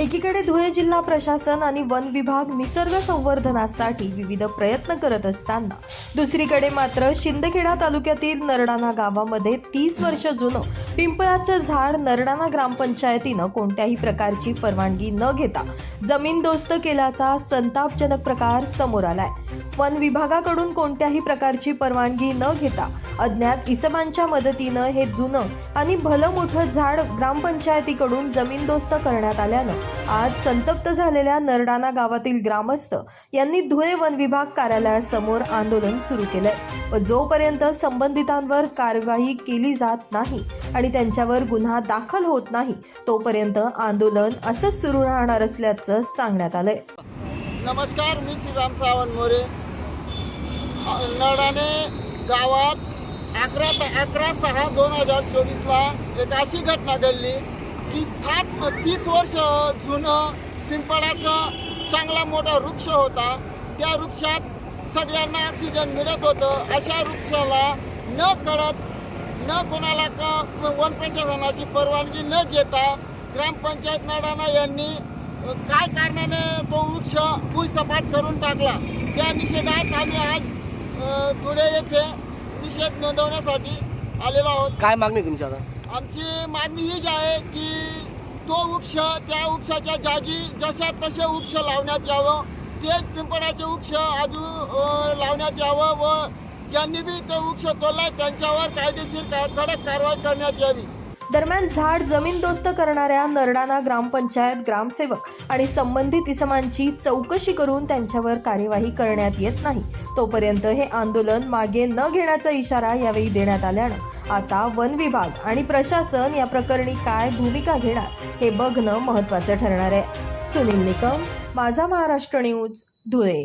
एकीकडे धुळे जिल्हा प्रशासन आणि वन विभाग निसर्ग संवर्धनासाठी विविध प्रयत्न करत असताना दुसरीकडे मात्र शिंदखेडा तालुक्यातील नरडाणा गावामध्ये तीस वर्ष जुनं पिंपळाचं झाड नरडाणा ग्रामपंचायतीनं कोणत्याही प्रकारची परवानगी न घेता जमीनदोस्त केल्याचा संतापजनक प्रकार समोर आलाय. वन विभागाकडून कोणत्याही प्रकारची परवानगी न घेता अज्ञात इसमांच्या मदतीनं हे जुनं आणि भलं मोठं झाड ग्रामपंचायतीकडून जमीनदोस्त करण्यात आल्यानं आज संतप्त झालेल्या नरडाणा गावातील ग्रामस्थ यांनी धुळे वन विभाग कार्यालयासमोर आंदोलन सुरू केलंय. व जोपर्यंत संबंधितांवर कारवाई केली जात नाही आणि त्यांच्यावर गुन्हा दाखल होत नाही तोपर्यंत आंदोलन असंच सुरू राहणार असल्याचं सांगण्यात आलंय. नमस्कार मी श्रीराम सावंत मोरे. अ, गावात अकरा अकरा सहा दोन हजार चोवीसला एक अशी घटना घडली की सात तीस वर्ष जुनं पिंपळाचा चांगला मोठा वृक्ष होता. त्या वृक्षात सगळ्यांना ऑक्सिजन मिळत होतं. अशा वृक्षाला न कळत न कोणाला का वन प्रशासनाची परवानगी न घेता ग्रामपंचायत नडाणा यांनी काय कारणाने तो वृक्ष भुईसपाट करून टाकला? त्या निषेधात आम्ही आज अ, धुळे येथे निषेध नोंदवण्यासाठी आलेलो आहोत. काय मागणी तुमची आता? आमची मागणी हीच आहे की तो वृक्ष त्या वृक्षाच्या जागी जशा तसे वृक्ष लावण्यात यावं तेच पिंपळाचे वृक्ष अजून अ, लावण्यात यावं व ज्यांनी बी तो वृक्ष तोडलाय त्यांच्यावर कायदेशीर का- कडक कारवाई करण्यात यावी. दरम्यान झाड जमीनदोस्त करणाऱ्या नरडाना ग्रामपंचायत ग्रामसेवक आणि संबंधित इसमांची चौकशी करून त्यांच्यावर कार्यवाही करण्यात येत नाही. तोपर्यंत हे आंदोलन मागे न घेण्याचा इशारा यावेळी देण्यात आल्यानं आता वन विभाग आणि प्रशासन या प्रकरणी काय भूमिका घेणार हे बघणं महत्त्वाचं ठरणार आहे. सुनील निकम माझा महाराष्ट्र न्यूज धुळे.